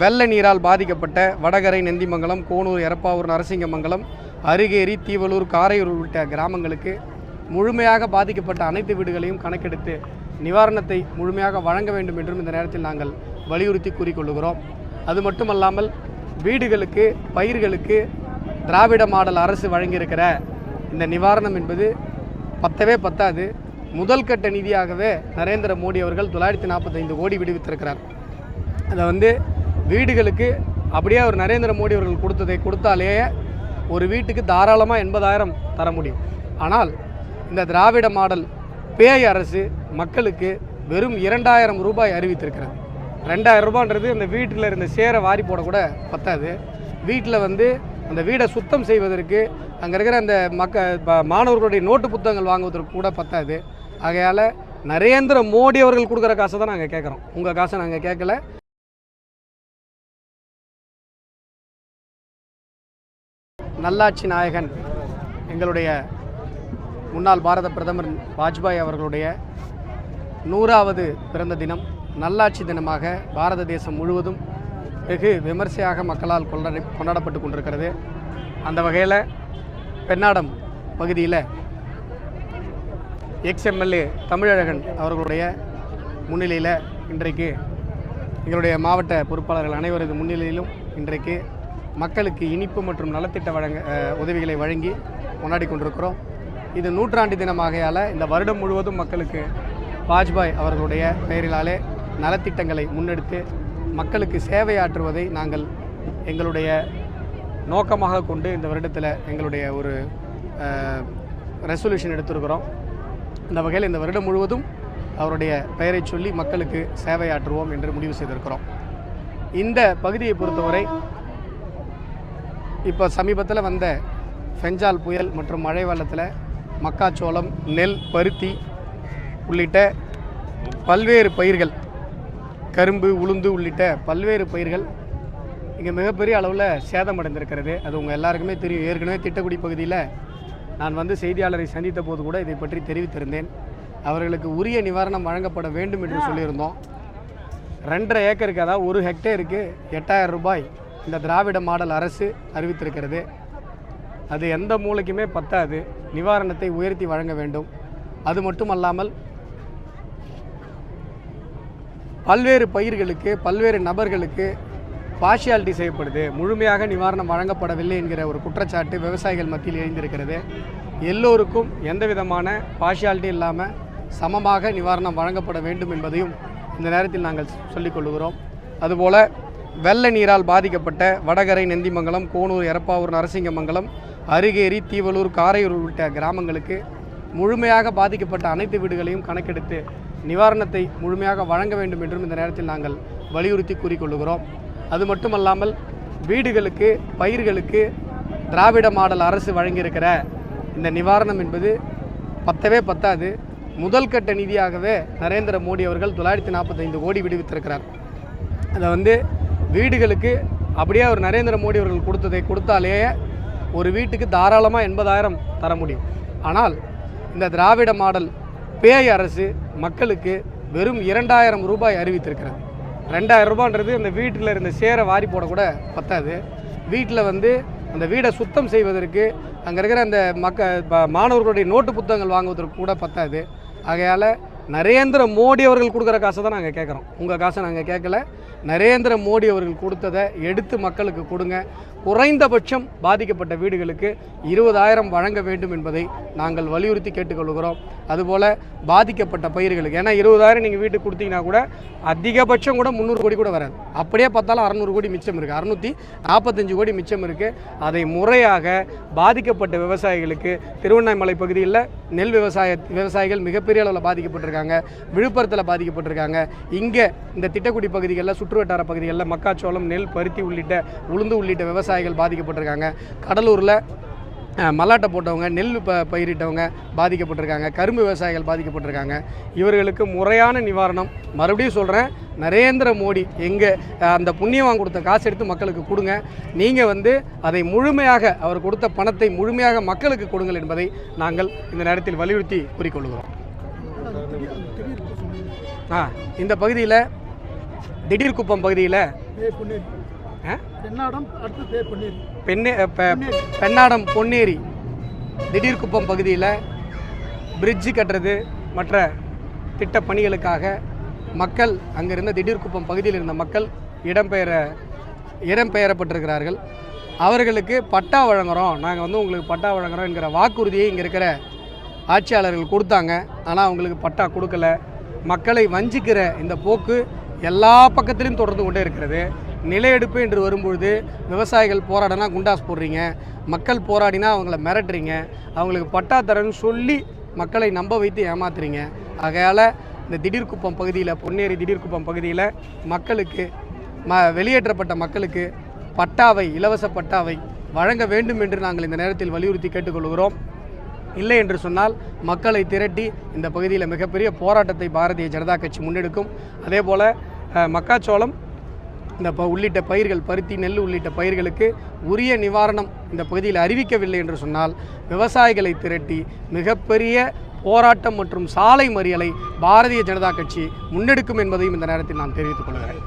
வெள்ள நீரால் பாதிக்கப்பட்ட வடகரை நெந்திமங்கலம் கோனூர் எரப்பாவூர் நரசிங்கமங்கலம் அருகேரி தீவலூர் காரையூர் உள்ளிட்ட கிராமங்களுக்கு முழுமையாக பாதிக்கப்பட்ட அனைத்து வீடுகளையும் கணக்கெடுத்து நிவாரணத்தை முழுமையாக வழங்க வேண்டும் என்றும் இந்த நேரத்தில் நாங்கள் வலியுறுத்தி கூறிக்கொள்கிறோம் அது மட்டுமல்லாமல் வீடுகளுக்கு பயிர்களுக்கு திராவிட மாடல் அரசு வழங்கியிருக்கிற இந்த நிவாரணம் என்பது பத்தவே பத்தாது. முதல் கட்ட நிதியாகவே நரேந்திர மோடி அவர்கள் தொள்ளாயிரத்தி நாற்பத்தைந்து கோடி விடுவித்திருக்கிறார். அதை வந்து வீடுகளுக்கு அப்படியே அவர் நரேந்திர மோடி அவர்கள் கொடுத்ததை கொடுத்தாலே ஒரு வீட்டுக்கு தாராளமாக எண்பதாயிரம் தர முடியும். ஆனால் இந்த திராவிட மாடல் பேய் அரசு மக்களுக்கு வெறும் இரண்டாயிரம் ரூபாய் அறிவித்திருக்கிறது. ரெண்டாயிரம் ரூபான்றது அந்த வீட்டில் இருந்த சேரை வாரி போடக்கூட பத்தாது. வீட்டில் வந்து அந்த வீடை சுத்தம் செய்வதற்கு அங்கே இருக்கிற அந்த மக்க மாணவர்களுடைய நோட்டு புத்தகங்கள் வாங்குவதற்கு கூட பத்தாது. ஆகையால் நரேந்திர மோடி அவர்கள் கொடுக்குற காசை தான் நாங்கள் கேட்குறோம் உங்கள் காசை நாங்கள் கேட்கல நல்லாட்சி நாயகன் எங்களுடைய முன்னாள் பாரத பிரதமர் வாஜ்பாய் அவர்களுடைய நூறாவது பிறந்த தினம். நல்லாட்சி தினமாக பாரத தேசம் முழுவதும் வெகு விமர்சையாக மக்களால் கொண்டாடி கொண்டாடப்பட்டு கொண்டிருக்கிறது. அந்த வகையில் பெண்ணாடம் பகுதியில் எக்ஸ்எம்எல்ஏ தமிழழகன் அவர்களுடைய முன்னிலையில் இன்றைக்கு எங்களுடைய மாவட்ட பொறுப்பாளர்கள் அனைவரது முன்னிலையிலும் இன்றைக்கு மக்களுக்கு இனிப்பு மற்றும் நலத்திட்ட வழங்க உதவிகளை வழங்கி கொண்டாடி கொண்டிருக்கிறோம். இது நூற்றாண்டு தினமாகையால் இந்த வருடம் முழுவதும் மக்களுக்கு வாஜ்பாய் அவர்களுடைய பெயரிலாலே நலத்திட்டங்களை முன்னெடுத்து மக்களுக்கு சேவையாற்றுவதை நாங்கள் எங்களுடைய நோக்கமாக கொண்டு இந்த வருடத்தில் எங்களுடைய ஒரு ரெசல்யூஷன் எடுத்திருக்கிறோம். இந்த வகையில் இந்த வருடம் முழுவதும் அவருடைய பெயரை சொல்லி மக்களுக்கு சேவையாற்றுவோம் என்று முடிவு செய்திருக்கிறோம். இந்த பகுதியை பொறுத்தவரை இப்போ சமீபத்தில் வந்த ஃபெஞ்சால் புயல் மற்றும் மழை வெள்ளத்தில் மக்காச்சோளம் நெல் பருத்தி உள்ளிட்ட பல்வேறு பயிர்கள் கரும்பு உளுந்து உள்ளிட்ட பல்வேறு பயிர்கள் இங்கே மிகப்பெரிய அளவில் சேதமடைந்திருக்கிறது அது உங்கள் எல்லாருக்குமே தெரியும். ஏற்கனவே திட்டக்குடி பகுதியில் நான் வந்து செய்தியாளரை சந்தித்த போது கூட இதை பற்றி தெரிவித்திருந்தேன். அவர்களுக்கு உரிய நிவாரணம் வழங்கப்பட வேண்டும் என்று சொல்லியிருந்தோம். ரெண்டரை ஏக்கருக்கு அதாவது ஒரு ஹெக்டேருக்கு எட்டாயிரம் ரூபாய் இந்த திராவிட மாடல் அரசு அறிவித்திருக்கிறது. அது எந்த மூலைக்குமே பத்தாது. நிவாரணத்தை உயர்த்தி வழங்க வேண்டும். அது மட்டுமல்லாமல் பல்வேறு பயிர்களுக்கு பல்வேறு நபர்களுக்கு பார்ஷியாலிட்டி செய்யப்படுது. முழுமையாக நிவாரணம் வழங்கப்படவில்லை என்கிற ஒரு குற்றச்சாட்டு விவசாயிகள் மத்தியில் எழுந்திருக்கிறது. எல்லோருக்கும் எந்த விதமான பார்ஷியாலிட்டி இல்லாமல் சமமாக நிவாரணம் வழங்கப்பட வேண்டும் என்பதையும் இந்த நேரத்தில் நாங்கள் சொல்லிக்கொள்கிறோம் அதுபோல் வெள்ள நீரால் பாதிக்கப்பட்ட வடகரை நெந்திமங்கலம் கோனூர் எரப்பாவூர் நரசிங்கமங்கலம் அருகேரி தீவலூர் காரையூர் உள்ளிட்ட கிராமங்களுக்கு முழுமையாக பாதிக்கப்பட்ட அனைத்து வீடுகளையும் கணக்கெடுத்து நிவாரணத்தை முழுமையாக வழங்க வேண்டும் என்றும் இந்த நேரத்தில் நாங்கள் வலியுறுத்தி கூறிக்கொள்கிறோம் அது மட்டுமல்லாமல் வீடுகளுக்கு பயிர்களுக்கு திராவிட மாடல் அரசு வழங்கியிருக்கிற இந்த நிவாரணம் என்பது பத்தவே பத்தாது. முதல் கட்ட நிதியாகவே நரேந்திர மோடி அவர்கள் தொள்ளாயிரத்தி நாற்பத்தைந்து கோடி விடுவித்திருக்கிறார். அதை வந்து வீடுகளுக்கு அப்படியே அவர் நரேந்திர மோடி அவர்கள் கொடுத்ததை கொடுத்தாலே ஒரு வீட்டுக்கு தாராளமாக எண்பதாயிரம் தர முடியும். ஆனால் இந்த திராவிட மாடல் பேய் அரசு மக்களுக்கு வெறும் இரண்டாயிரம் ரூபாய் அறிவித்திருக்கிறது. ரெண்டாயிரம் ரூபான்றது அந்த வீட்டில் இருந்த சேரை வாரி போடக்கூட பத்தாது. வீட்டில் வந்து அந்த வீடை சுத்தம் செய்வதற்கு அங்கே இருக்கிற அந்த மக்க ப- மாணவர்களுடைய நோட்டு புத்தகங்கள் வாங்குவதற்கு கூட பத்தாது. ஆகையால் நரேந்திர மோடி அவர்கள் கொடுக்குற காசை தான் நாங்கள் கேட்குறோம். உங்கள் காசை நாங்கள் கேட்கல. நரேந்திர மோடி அவர்கள் கொடுத்ததை எடுத்து மக்களுக்கு கொடுங்க. குறைந்தபட்சம் பாதிக்கப்பட்ட வீடுகளுக்கு இருபதாயிரம் வழங்க வேண்டும் என்பதை நாங்கள் வலியுறுத்தி கேட்டுக்கொள்கிறோம். அதுபோல் பாதிக்கப்பட்ட பயிர்களுக்கு ஏன்னா இருபதாயிரம் நீங்கள் வீட்டுக்கு கொடுத்தீங்கன்னா கூட அதிகபட்சம் கூட முந்நூறு கோடி கூட வராது. அப்படியே பார்த்தாலும் அறநூறு கோடி மிச்சம் இருக்குது அறுநூற்றி நாற்பத்தஞ்சு கோடி மிச்சம் இருக்குது அதை முறையாக பாதிக்கப்பட்ட விவசாயிகளுக்கு திருவண்ணாமலை பகுதியில் நெல் விவசாய விவசாயிகள் மிகப்பெரிய அளவில் பாதிக்கப்பட்டிருக்காங்க. விழுப்புரத்தில் பாதிக்கப்பட்டிருக்காங்க. இங்கே இந்த திட்டக்குடி பகுதிகளில் சுற்றுவட்டார பகுதிகளில் மக்காச்சோளம் நெல் பருத்தி உள்ளிட்ட உளுந்து உள்ளிட்ட விவசாயிகள் பாதிக்கப்பட்டிருக்காங்க. கடலூரில் மல்லாட்டை போட்டவங்க நெல் ப பயிரிட்டவங்க பாதிக்கப்பட்டிருக்காங்க. கரும்பு விவசாயிகள் பாதிக்கப்பட்டிருக்காங்க. இவர்களுக்கு முறையான நிவாரணம். மறுபடியும் சொல்கிறேன் நரேந்திர மோடி எங்கே அந்த புண்ணியவாங்க கொடுத்த காசு எடுத்து மக்களுக்கு கொடுங்க. நீங்கள் வந்து அதை முழுமையாக அவர் கொடுத்த பணத்தை முழுமையாக மக்களுக்கு கொடுங்கள் என்பதை நாங்கள் இந்த நேரத்தில் வலியுறுத்தி கூறிக்கொள்கிறோம். ஆ இந்த பகுதியில் திடீர் குப்பம் பகுதியில்? பெண்ணே பெண்ணாடம் பொன்னேரி. திடீர்குப்பம் பகுதியில் பிரிட்ஜு கட்டுறது மற்ற திட்டப் பணிகளுக்காக மக்கள் அங்கிருந்த திடீர்குப்பம் பகுதியில் இருந்த மக்கள் இடம்பெயர இடம்பெயரப்பட்டிருக்கிறார்கள். அவர்களுக்கு பட்டா வழங்குகிறோம் நாங்கள் வந்து உங்களுக்கு பட்டா வழங்குறோம் என்கிற வாக்குறுதியை இங்கே இருக்கிற ஆட்சியாளர்கள் கொடுத்தாங்க. ஆனால் அவங்களுக்கு பட்டா கொடுக்கல. மக்களை வஞ்சிக்கிற இந்த போக்கு எல்லா பக்கத்திலும் தொடர்ந்து கொண்டே இருக்கிறது. நிலையெடுப்பு என்று வரும்பொழுது விவசாயிகள் போராடினா குண்டாஸ் போடுறீங்க மக்கள் போராடினா அவங்கள மிரட்டுறீங்க அவங்களுக்கு பட்டா சொல்லி மக்களை நம்ப வைத்து ஏமாத்துறீங்க. ஆகையால் இந்த திடீர்குப்பம் பகுதியில் பொன்னேரி திடீர்குப்பம் பகுதியில் மக்களுக்கு ம வெளியேற்றப்பட்ட மக்களுக்கு பட்டாவை இலவச பட்டாவை வழங்க வேண்டும் என்று நாங்கள் இந்த நேரத்தில் வலியுறுத்தி கேட்டுக்கொள்கிறோம். இல்லை என்று சொன்னால் மக்களை திரட்டி இந்த பகுதியில் மிகப்பெரிய போராட்டத்தை பாரதிய ஜனதா கட்சி முன்னெடுக்கும். அதே போல் மக்காச்சோளம் இந்த ப உள்ளிட்ட பயிர்கள் பருத்தி நெல் உள்ளிட்ட பயிர்களுக்கு உரிய நிவாரணம் இந்த பகுதியில் அறிவிக்கவில்லை என்று சொன்னால் விவசாயிகளை திரட்டி மிகப்பெரிய போராட்டம் மற்றும் சாலை மறியலை பாரதிய ஜனதா கட்சி முன்னெடுக்கும் என்பதையும் இந்த நேரத்தில் நான் தெரிவித்துக் கொள்கிறேன்.